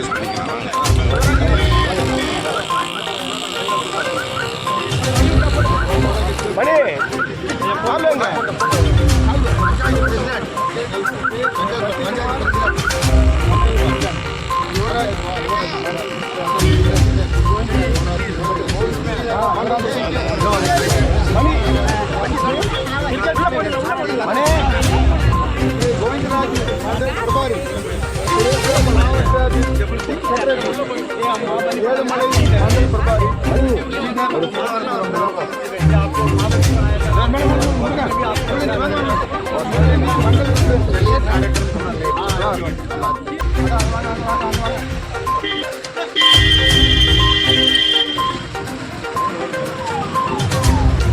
mejores películas.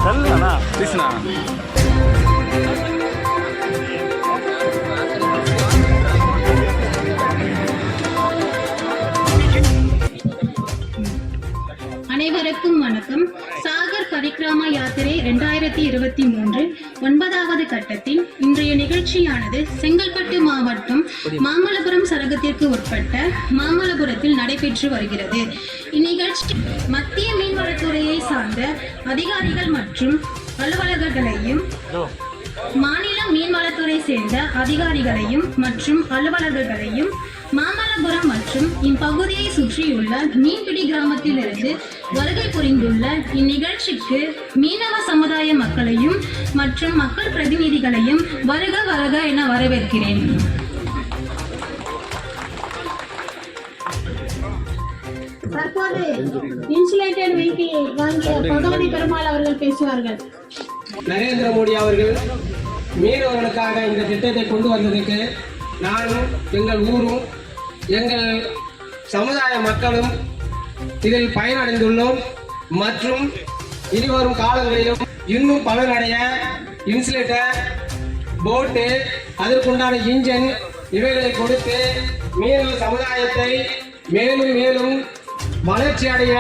Krishna. பேசுனா இரண்டாயிரத்தி இருபத்தி மூன்று ஒன்பதாவது கட்டத்தின் இன்றைய நிகழ்ச்சியானது செங்கல்பட்டு மாவட்டம் மாமல்லபுரம் சரகத்திற்கு உட்பட்ட மாமல்லபுரத்தில் நடைபெற்று வருகிறது. இந்நிகழ்ச்சி மத்திய மீன்வளத்துறையை சார்ந்த அதிகாரிகள் மற்றும் அலுவலகர்களையும் மாநில மீன்வளத்துறை சேர்ந்த அதிகாரிகளையும் மற்றும் அலுவலர்களையும் மாமல்லபுரம் மற்றும் இப்பகுதியை சுற்றியுள்ள மீன்பிடி கிராமத்திலிருந்து வருகை புரிந்துள்ள இந்நிகழ்ச்சிக்கு மீனவ சமுதாய மக்களையும் மற்றும் மக்கள் பிரதிநிதிகளையும் வருக வருக என வரவேற்கிறேன். தற்போது இன்சுலேட்டட் வெஹிக்கிள் வாங்கிய பகவதி பெருமாள் அவர்கள் பேசுவார்கள். நரேந்திர மோடி அவர்கள் மீனவர்களுக்காக இந்த திட்டத்தை கொண்டு வந்ததுக்கு நானும் எங்கள் ஊரும் எங்கள் சமுதாய மக்களும் இதில் பயனடைந்துள்ளோம். மற்றும் இனிவரும் காலங்களிலும் இன்னும் பலனடைய இன்சுலேட்டர் போட்டு அதற்குண்டான இன்ஜின் இவைகளை கொடுத்து மீனவ சமுதாயத்தை மேலும் மேலும் வளர்ச்சி அடைய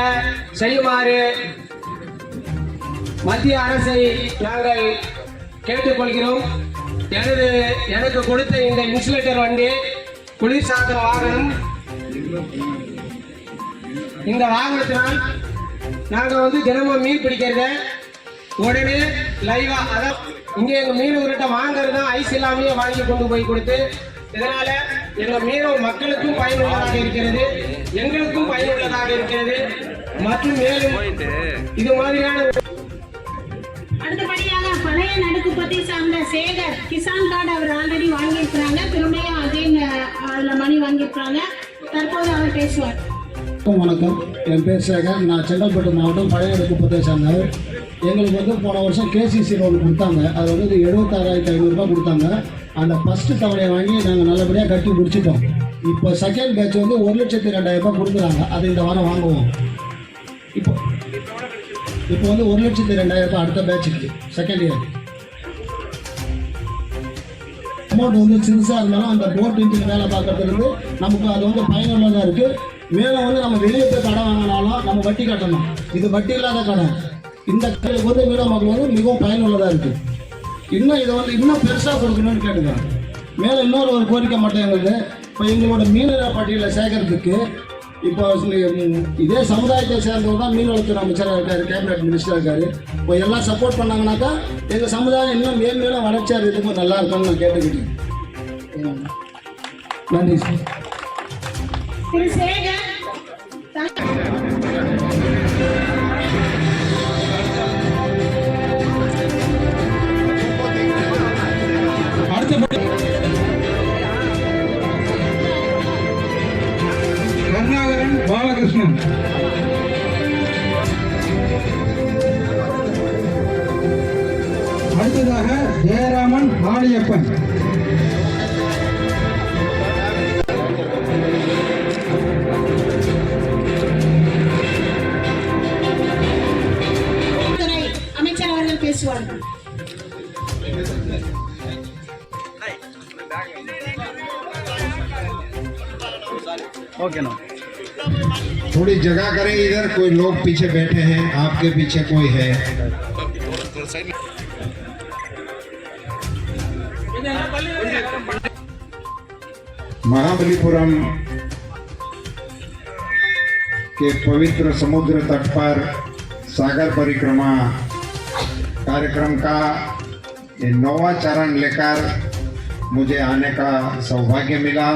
செய்யுமாறு மத்திய அரசை நாங்கள் கேட்டுக்கொள்கிறோம். எனது எனக்கு கொடுத்த இந்த இன்சுலேட்டர் வண்டி குளிர்சாதன வாகனம் இந்த வாகனத்தினால் நாங்கள் வந்து தினமும் மீன் பிடிக்கிறத உடனே லைவா அதான் இங்கே எங்கள் மீனவர்கிட்ட வாங்குறது தான் ஐஸ் இல்லாமலேயே வாங்கி கொண்டு போய் கொடுத்து இதனால எங்கள் மீனவ மக்களுக்கும் பயனுள்ளதாக இருக்கிறது எங்களுக்கும் பயனுள்ளதாக இருக்கிறது மற்றும் மேலும் இது மாதிரியான அடுத்தபடியாக பழைய நடுக்குப்பத்தை சார்ந்த சேகர் கிசான் கார்டு அவர் ஆல்ரெடி வாங்கியிருக்கிறாங்க. திரும்பியும் அதே அதில் மணி வாங்கியிருக்கிறாங்க. தற்போது அவர் பேசுவார். வணக்கம். என் பேர் சேகர். நான் செங்கல்பட்டு மாவட்டம் பழைய குப்பத்தை சேர்ந்தவர். எங்களுக்கு வந்து போன வருஷம் கேசிசி லோன் கொடுத்தாங்க. அது வந்து எழுபத்தாறாயிரத்தி ஐநூறுரூபா கொடுத்தாங்க. அந்த ஃபஸ்ட்டு தவணையை வாங்கி நாங்கள் நல்லபடியாக கட்டி முடிச்சிட்டோம். இப்போ செகண்ட் பேட்ச் வந்து ஒரு லட்சத்தி ரெண்டாயிரம் கொடுக்குறாங்க. அது இந்த வாரம் வாங்குவோம். இப்போ இப்போ வந்து ஒரு லட்சத்தி ரெண்டாயிரம் அடுத்த பேட்சுக்கு செகண்ட் இயர் அமௌண்ட் வந்து சிறுசாக இருந்தாலும் அந்த போட் இன்ஜின் வேலை பார்க்கறதுக்கு நமக்கு அது வந்து பயனுள்ளதாக இருக்குது மேலே வந்து நம்ம வெளியே போய் கடன் வாங்கினாலும் நம்ம வட்டி கட்டணும். இது வட்டி இல்லாத கடன் இந்த கடையில் வந்து மீனவ மக்கள் வந்து மிகவும் பயனுள்ளதாக இருக்குது இன்னும் இதை வந்து இன்னும் பெருசாக கொடுக்கணும்னு கேட்டுக்கிறேன். மேலே இன்னொரு ஒரு கோரிக்கை மட்டும் எங்களுக்கு. இப்போ எங்களோட மீனவ பட்டியலை சேர்க்கறதுக்கு இப்போ இதே சமுதாயத்தை சேர்ந்தவர் தான் மீன்வளத்துறை அமைச்சராக இருக்காரு கேபினட் மினிஸ்டராக இருக்காரு. இப்போ எல்லாம் சப்போர்ட் பண்ணாங்கனாக்கா எங்கள் சமுதாயம் இன்னும் மேல் மேலும் வளர்ச்சியாக இருக்கும் நல்லா இருக்கும்னு நான் கேட்டுக்கிட்டேன். நன்றி சார் திரு சேகர் கருணாகரன் பாலகிருஷ்ணன் அடுத்ததாக ஜெயராமன் ஆலியப்பன் ओके ना थोड़ी जगह करें इधर, कोई लोग पीछे बैठे हैं, आपके पीछे कोई है। महाबलीपुरम के पवित्र समुद्र तट पर सागर परिक्रमा कार्यक्रम का ये नौवा चरण लेकर मुझे आने का सौभाग्य मिला।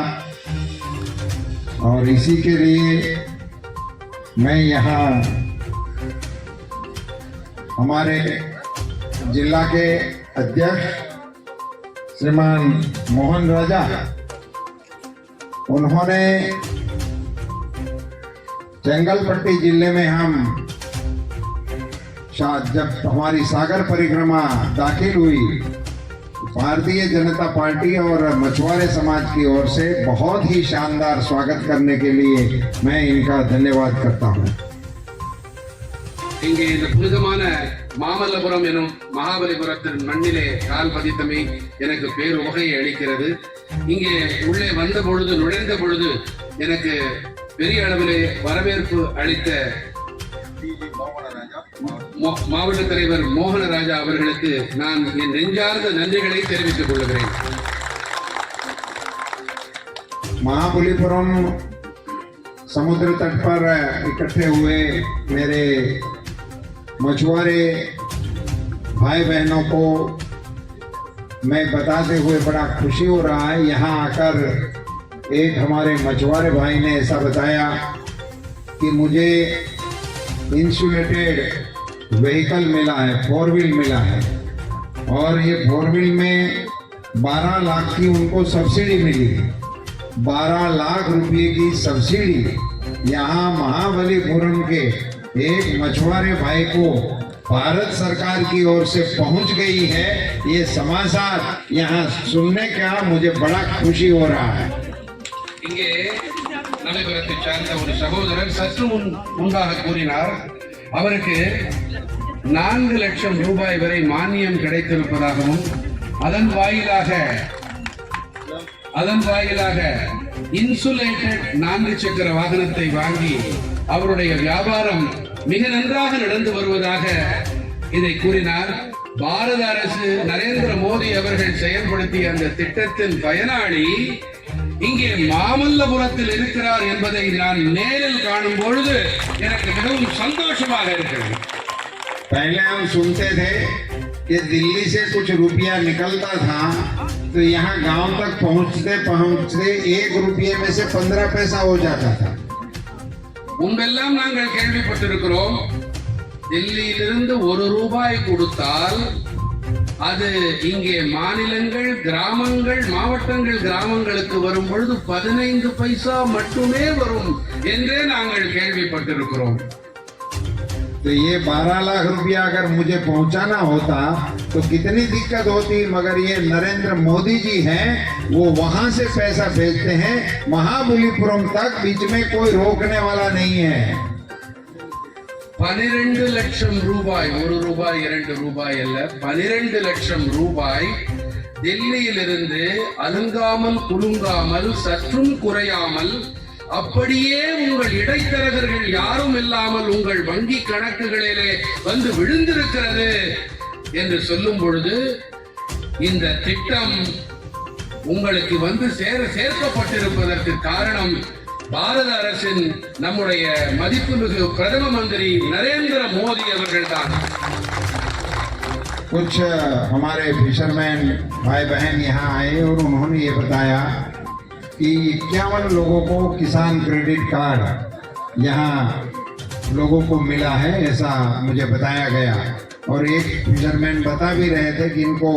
और इसी के लिए मैं यहाँ हमारे जिला के अध्यक्ष श्रीमान मोहन राजा उन्होंने चंगलपट्टी ज़िले में हम जब हमारी सागर परिक्रमा दाखिल हुई भारतीय जनता पार्टी और मछुआरे समाज की ओर से बहुत ही शानदार स्वागत करने के लिए मैं इनका धन्यवाद करता हूँ இங்கே இந்த புனிதமான மாமல்லபுரம் எனும் மகாபலிபுரத்தின் மண்ணிலே கால் பதித்தமை எனக்கு பேர் உகையை அளிக்கிறது இங்கே உள்ளே வந்த பொழுது நுழைந்த பொழுது எனக்கு பெரிய அளவிலே வரவேற்பு அளித்த மோ- மாவட்ட தலைவர் மோகனராஜா அவர்களுக்கு நான் என் நெஞ்சார்ந்த நன்றிகளை தெரிவித்துக் கொள்கிறேன் महाबलीपुरम समुद्र तट पर इकट्ठे हुए मेरे मछुआरे भाई बहनों को मैं बताते हुए बड़ा खुशी हो रहा है यहाँ आकर एक हमारे मछुआरे भाई ने ऐसा बताया कि मुझे इंसुलेटेड व्हीकल मिला है फोर व्हील मिला है और ये फोर व्हील में 12 लाख की उनको सब्सिडी मिली 12 लाख रुपए की सब्सिडी यहाँ महाबलीपुरम के एक मछुआरे भाई को भारत सरकार की ओर से पहुंच गई है ये समाचार यहाँ सुनने का मुझे बड़ा खुशी हो रहा है இங்கே நடைபெறத்தை சார்ந்த ஒரு சகோதரர் சற்று முன் முன்பாக கூறினார் அவருக்கு நான்கு லட்சம் ரூபாய் வரை மானியம் கிடைத்திருப்பதாகவும் அதன் வாயிலாக அதன் வாயிலாக இன்சுலேட்டட் நான்கு சக்கர வாகனத்தை வாங்கி அவருடைய வியாபாரம் மிக நன்றாக நடந்து வருவதாக இதை கூறினார். பாரத அரசு நரேந்திர மோடி அவர்கள் செயல்படுத்திய அந்த திட்டத்தின் பயனாளி இங்கே மாமல்லபுரத்தில் இருக்கிறார் என்பதை நான் நேரில் காணும் பொழுது எனக்கு மிகவும் சந்தோஷமாக இருக்கிறது. पहले हम सुनते थे कि दिल्ली से कुछ रुपया निकलता था तो यहाँ गांव तक पहुंचते पहुंचते एक रुपये में से पंद्रह पैसा हो जाता था முன்பெல்லாம் நாங்கள் கேள்விப்பட்டிருக்கிறோம் டெல்லியிலிருந்து ஒரு ரூபாய் கொடுத்தால் அது இங்கே மாநிலங்கள் கிராமங்கள் மாவட்டங்கள் கிராமங்களுக்கு வரும் பொழுது பதினைந்து பைசா மட்டுமே வரும் என்றே நாங்கள் கேள்விப்பட்டிருக்கிறோம் तो ये बारह लाख रुपया अगर मुझे पहुंचाना होता तो कितनी दिक्कत होती मगर ये नरेंद्र मोदी जी हैं वो वहां से पैसा भेजते हैं महाबलीपुरम तक बीच में कोई रोकने वाला नहीं है பனிரெண்டு லட்சம் ரூபாய் ஒரு ரூபாய் இரண்டு ரூபாய் அல்ல பனிரெண்டு லட்சம் ரூபாய் டெல்லியிலிருந்து அலுங்காமல் குலுங்காமல் சற்றும் குறையாமல் அப்படியே உங்கள் இடைத்தரகர்கள் யாரும் இல்லாமல் உங்கள் வங்கி கணக்குகளிலே வந்து விழுந்திருக்கிறது என்று சொல்லும் பொழுது இந்த திட்டம் உங்களுக்கு வந்து சேர சேர்க்கப்பட்டிருப்பதற்கு காரணம் பாரத அரசின் நம்முடைய மதிப்புமிகு பிரதம மந்திரி நரேந்திர மோடி அவர்கள்தான் कुछ हमारे फिशरमैन भाई बहन यहाँ आए और उन्होंने ये बताया कि इक्यावन लोगों को किसान क्रेडिट कार्ड यहाँ लोगों को मिला है, ऐसा मुझे बताया गया। और एक फिशरमैन बता भी रहे थे कि इनको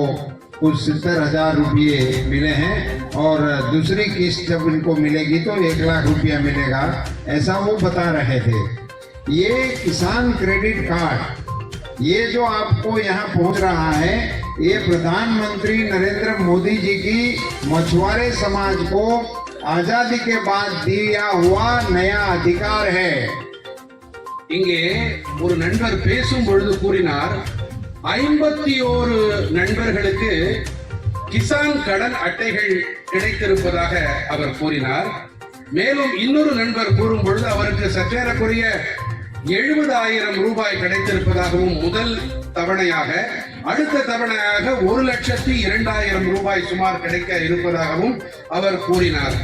कुछ सत्तर हज़ार रुपये मिले हैं और दूसरी किस्त जब इनको मिलेगी तो एक लाख रुपया मिलेगा, ऐसा वो बता रहे थे। ये किसान क्रेडिट कार्ड, ये जो आपको यहाँ पहुँच रहा है ये प्रधानमंत्री नरेंद्र मोदी जी की मछुआरे समाज को आजादी के बाद दिया हुआ नया अधिकार है இங்கே ஒரு நண்பர் பேசும் பொழுது கூறினார் ஐம்பத்தி ஓரு நண்பர்களுக்கு கிசான் கடன் அட்டைகள் கிடைத்திருப்பதாக அவர் கூறினார் மேலும் இன்னொரு நண்பர் கூறும் பொழுது அவருக்கு சற்றேறக்குரிய எழுபதாயிரம் ரூபாய் கிடைத்திருப்பதாகவும் முதல் தவணையாக அடுத்த தவணையாக ஒரு லட்சத்தி இரண்டாயிரம் ரூபாய் சுமார் கிடைக்க இருப்பதாகவும் அவர் கூறினார்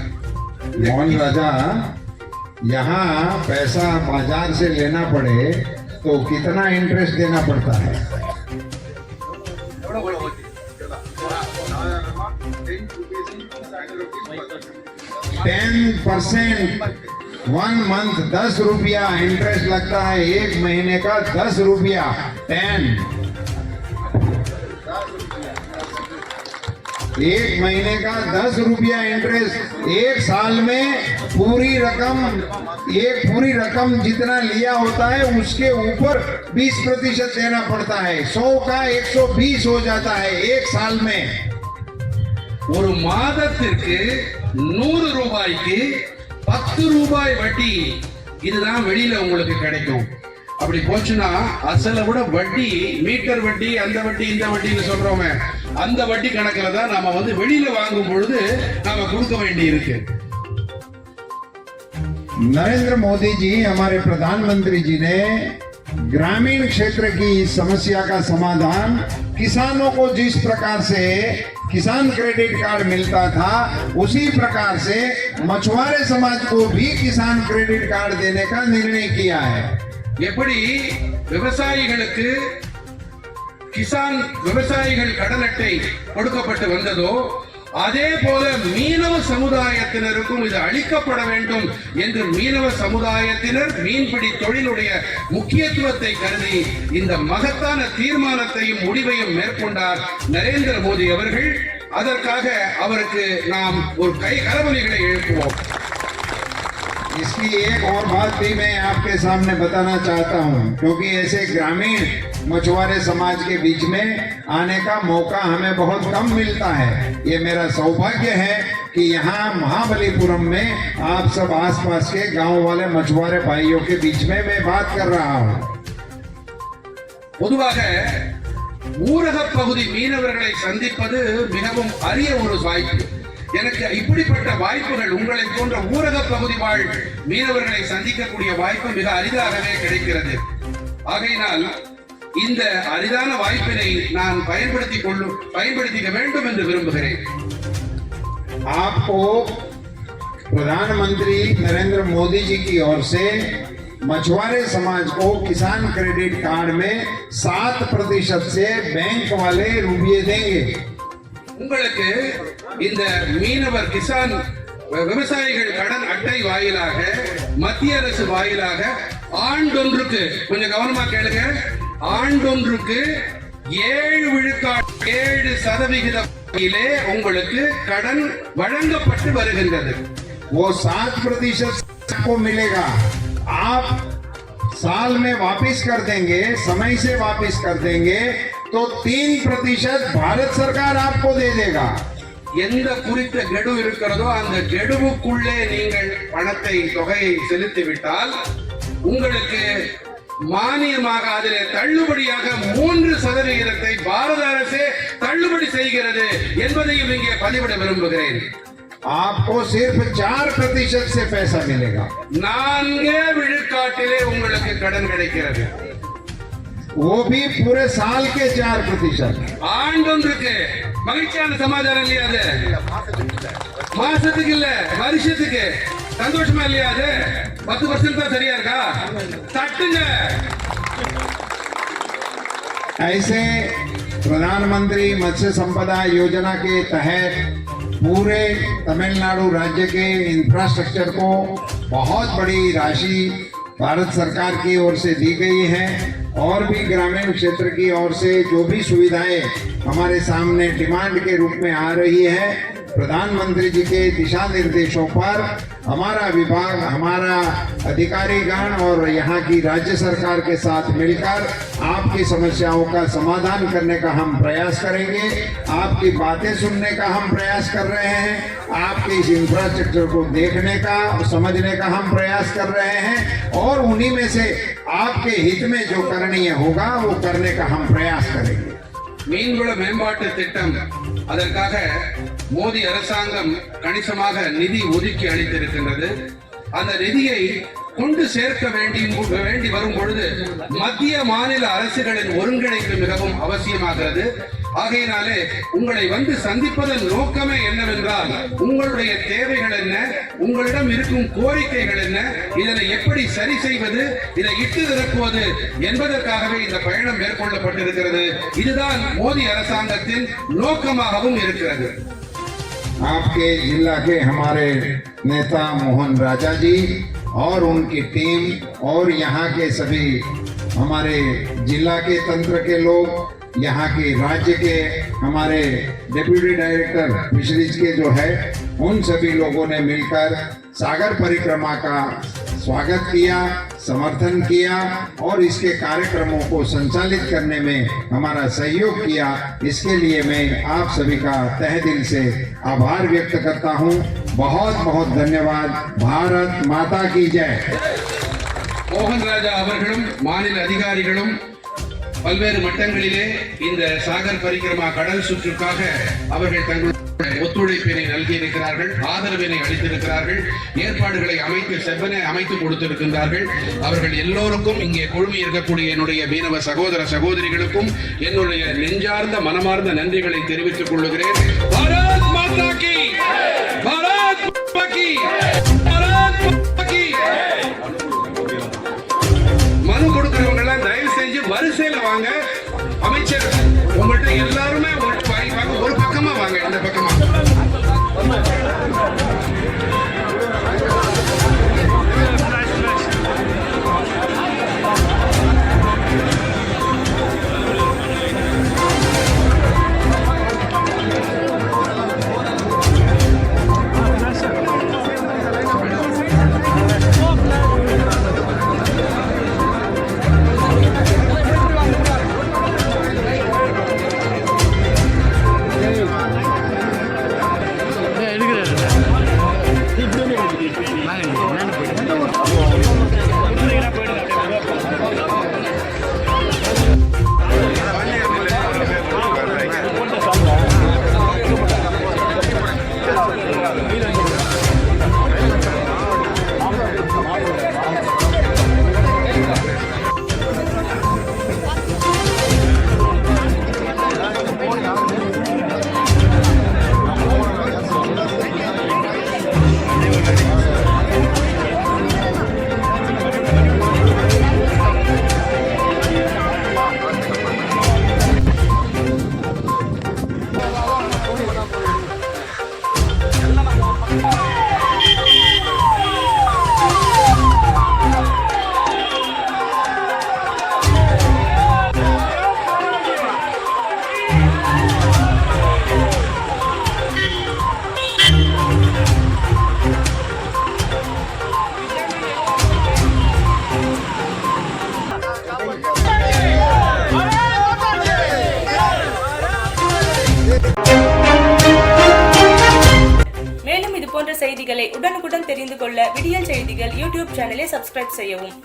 मोहन राजा यहाँ पैसा बाजार से लेना पड़े तो कितना इंटरेस्ट देना पड़ता है टेन परसेंट वन मंथ दस रुपया इंटरेस्ट लगता है एक महीने का दस रुपया टेन एक महीने का दस रुपया इंटरेस्ट एक साल में पूरी रकम एक पूरी रकम जितना लिया होता है उसके ऊपर 20 प्रतिशत देना पड़ता है 100 का 120 हो जाता है एक साल में ஒரு மாதத்திற்கு நூறு ரூபாய்க்கு பத்து ரூபாய் வட்டி இதுதான் வெளியில உங்களுக்கு கிடைக்கும் அப்படி போச்சுன்னா அசலை விட வட்டி மீட்டர் வட்டி அந்த வட்டி இந்த வட்டின்னு சொல்றோமே அந்த வட்டி கணக்குல தான் நாம வந்து வெளியில வாங்கும் பொழுது நாம கொடுக்க வேண்டி இருக்கு नरेंद्र मोदी जी हमारे प्रधानमंत्री जी ने ग्रामीण क्षेत्र की इस समस्या का समाधान किसानों को जिस प्रकार से किसान क्रेडिट कार्ड मिलता था उसी प्रकार से मछुआरे समाज को भी किसान क्रेडिट कार्ड देने का निर्णय किया है எப்படி விவசாயிகளுக்கு கிசான் விவசாயிகள் கடன் அட்டை கொடுக்கப்பட்டு வந்ததோ அதே போல மீனவ சமுதாயத்தினருக்கும் இது அளிக்கப்பட வேண்டும் என்று மீனவ சமுதாயத்தினர் மீன்பிடி தொழிலுடைய முக்கியத்துவத்தை கருதி இந்த மகத்தான தீர்மானத்தையும் முடிவையும் மேற்கொண்டார் நரேந்திர மோடி அவர்கள். அதற்காக அவருக்கு நாம் ஒரு கை கரவொலிகளை எழுப்புவோம். इसकी एक और बात भी मैं आपके सामने बताना चाहता हूं क्योंकि ऐसे ग्रामीण मछुआरे समाज के बीच में आने का मौका हमें बहुत कम मिलता है ये मेरा सौभाग्य है कि यहाँ महाबलीपुरम में आप सब आसपास के गांव वाले मछुआरे भाइयों के बीच में मैं बात कर रहा हूँ பொதுவாக ஊரக பகுதி மீனவர்களை சந்திப்பது மிகவும் அரிய ஒரு வாய்ப்பு எனக்கு இப்படிப்பட்ட வாய்ப்புகள் உங்களை போன்ற ஊரக பகுதி வாழ் மீனவர்களை சந்திக்கக்கூடிய வாய்ப்பு மிக அரிதாகவே கிடைக்கிறது ஆகையினால் இந்த அரிதான வாய்ப்பினை நான் பயன்படுத்திக் கொள்ளும் பயன்படுத்திக்க வேண்டும் என்று விரும்புகிறேன் आपको प्रधानमंत्री नरेंद्र मोदी जी की ओर से मछुआरे समाज को किसान क्रेडिट कार्ड में सात प्रतिशत से बैंक वाले रुपये देंगे உங்களுக்கு இந்த மீனவர் கிசான் வி- விவசாயிகள் கடன் அட்டை வாயிலாக மத்திய அரசு வாயிலாக ஆண்டொன்றுக்கு கொஞ்சம் கவனமா கேளுங்க ஆண்டொன்றுக்கு ஏழு விழுக்காடு ஏழு சதவிகிதத்திலே உங்களுக்கு கடன் வழங்கப்பட்டு வருகின்றது वो सात प्रतिशत आपको मिलेगा आप साल में वापस कर देंगे समय से वापस कर देंगे तो तीन प्रतिशत भारत सरकार आपको दे देगा எந்த குறித்த கெடு இருக்கிறதோ அந்த கெடுவுக்குள்ளே நீங்கள் பணத்தை தொகையை செலுத்திவிட்டால் உங்களுக்கு மானியமாக அதிலே தள்ளுபடியாக மூன்று சதவிகிதத்தை பாரத அரசே தள்ளுபடி செய்கிறது என்பதையும் இங்கே பதிவிட விரும்புகிறேன் आपको सिर्फ चार प्रतिशत से पैसा मिलेगा நான்கே விழுக்காட்டிலே உங்களுக்கு கடன் கிடைக்கிறது वो भी पूरे साल के चार प्रतिशत ஆண்டொன்றுக்கு மகிழ்ச்சியான சமாச்சாரம் இல்லையா அது மாசத்துக்கு இல்ல வருஷத்துக்கு சந்தோஷமா இல்லையா அது பத்து பர்சன்ட் தான் சரியா இருக்கா தட்டுங்க ऐसे प्रधानमंत्री मत्स्य संपदा योजना के तहत पूरे तमिलनाडु राज्य के इंफ्रास्ट्रक्चर को बहुत बड़ी राशि भारत सरकार की ओर से दी गई है और भी ग्रामीण क्षेत्र की ओर से जो भी सुविधाएं हमारे सामने डिमांड के रूप में आ रही है। प्रधानमंत्री जी के दिशा निर्देशों पर हमारा विभाग, हमारा अधिकारीगण और यहाँ की राज्य सरकार के साथ मिलकर आपकी समस्याओं का समाधान करने का हम प्रयास करेंगे। आपकी बातें सुनने का हम प्रयास कर रहे हैं। आपके इस इंफ्रास्ट्रक्चर को देखने का समझने का हम प्रयास कर रहे हैं और उन्हीं में से आपके हित में जो करणीय होगा, वो करने का हम प्रयास करेंगे। மீன்வள மேம்பாட்டு திட்டம். அதற்காக மோடி அரசாங்கம் கணிசமாக நிதி ஒதுக்கி அளித்திருக்கின்றது. அந்த நிதியை கொண்டு சேர்க்க வேண்டி வேண்டி வரும் பொழுது மத்திய மாநில அரசுகளின் ஒருங்கிணைப்பு மிகவும் அவசியமாகிறது. ஆகையினாலே உங்களை வந்து சந்திப்பதன் நோக்கமே என்னவென்றால் உங்களுடைய தேவைகள் என்ன உங்களிடம் இருக்கும் கோரிக்கைகள் என்ன இதனை எப்படி சரி செய்வது இதை இட்டு நிரப்புவது என்பதற்காகவே இந்த பயணம் மேற்கொள்ளப்பட்டிருக்கிறது இதுதான் மோடி அரசாங்கத்தின் நோக்கமாகவும் இருக்கிறது आपके जिला के हमारे नेता मोहन राजा जी और उनकी टीम और यहाँ के सभी हमारे जिला के तंत्र के लोग यहाँ के राज्य के हमारे डिप्यूटी डायरेक्टर फिशरीज के जो है उन सभी लोगों ने मिलकर सागर परिक्रमा का स्वागत किया समर्थन किया और इसके कार्यक्रमों को संचालित करने में हमारा सहयोग किया इसके लिए मैं आप सभी का तह दिल से आभार व्यक्त करता हूँ बहुत बहुत धन्यवाद भारत माता की जय மோகன் ராஜா அவர்களும் மாநில அதிகாரிகளும் பல்வேறு மட்டங்களிலே இந்த சாகர் பரிக்கிரமா கடல் சுற்றுக்காக அவர்கள் தங்களுடைய ஒத்துழைப்பினை நல்கியிருக்கிறார்கள் ஆதரவினை அளித்திருக்கிறார்கள் ஏற்பாடுகளை அமைத்து செவ்வனை அமைத்து கொடுத்திருக்கின்றார்கள். அவர்கள் எல்லோருக்கும் இங்கே குழுமி இருக்கக்கூடிய என்னுடைய மீனவ சகோதர சகோதரிகளுக்கும் என்னுடைய நெஞ்சார்ந்த மனமார்ந்த நன்றிகளை தெரிவித்துக் கொள்ளுகிறேன். பாரத் மாதா கி! பாரத் பாரத் வரிசையில வாங்க. யூடியூப் சேனலை சப்ஸ்கிரைப் செய்யவும்